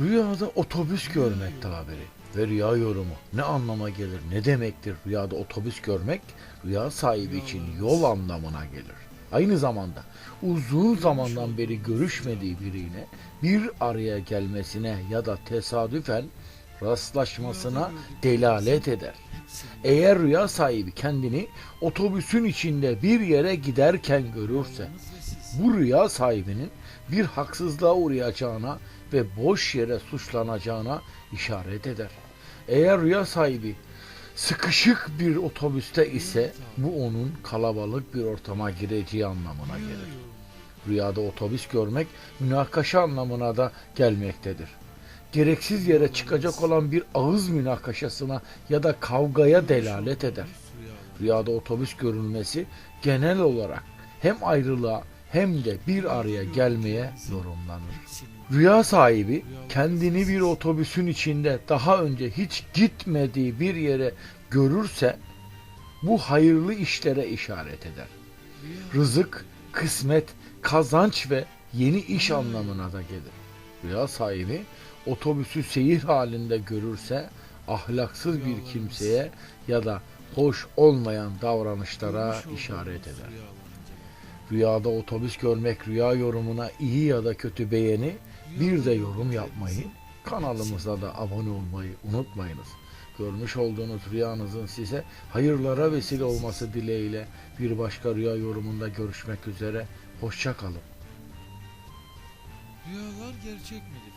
Rüyada otobüs görmek tabiri ve rüya yorumu ne anlama gelir, ne demektir rüyada otobüs görmek? Rüya sahibi için yol anlamına gelir. Aynı zamanda uzun zamandan beri görüşmediği biriyle bir araya gelmesine ya da tesadüfen rastlaşmasına delalet eder. Eğer rüya sahibi kendini otobüsün içinde bir yere giderken görürse, bu rüya sahibinin bir haksızlığa uğrayacağına ve boş yere suçlanacağına işaret eder. Eğer rüya sahibi sıkışık bir otobüste ise bu onun kalabalık bir ortama gireceği anlamına gelir. Rüyada otobüs görmek münakaşa anlamına da gelmektedir. Gereksiz yere çıkacak olan bir ağız münakaşasına ya da kavgaya delalet eder. Rüyada otobüs görülmesi genel olarak hem ayrılığa hem de bir araya gelmeye yorumlanır. Rüya sahibi kendini bir otobüsün içinde daha önce hiç gitmediği bir yere görürse bu hayırlı işlere işaret eder. Rızık, kısmet, kazanç ve yeni iş anlamına da gelir. Rüya sahibi otobüsü seyir halinde görürse ahlaksız bir kimseye ya da hoş olmayan davranışlara işaret eder. Rüyada otobüs görmek rüya yorumuna iyi ya da kötü beğeni bir de yorum yapmayı kanalımıza da abone olmayı unutmayınız. Görmüş olduğunuz rüyanızın size hayırlara vesile olması dileğiyle bir başka rüya yorumunda görüşmek üzere. Hoşça kalın. Rüyalar gerçek midir?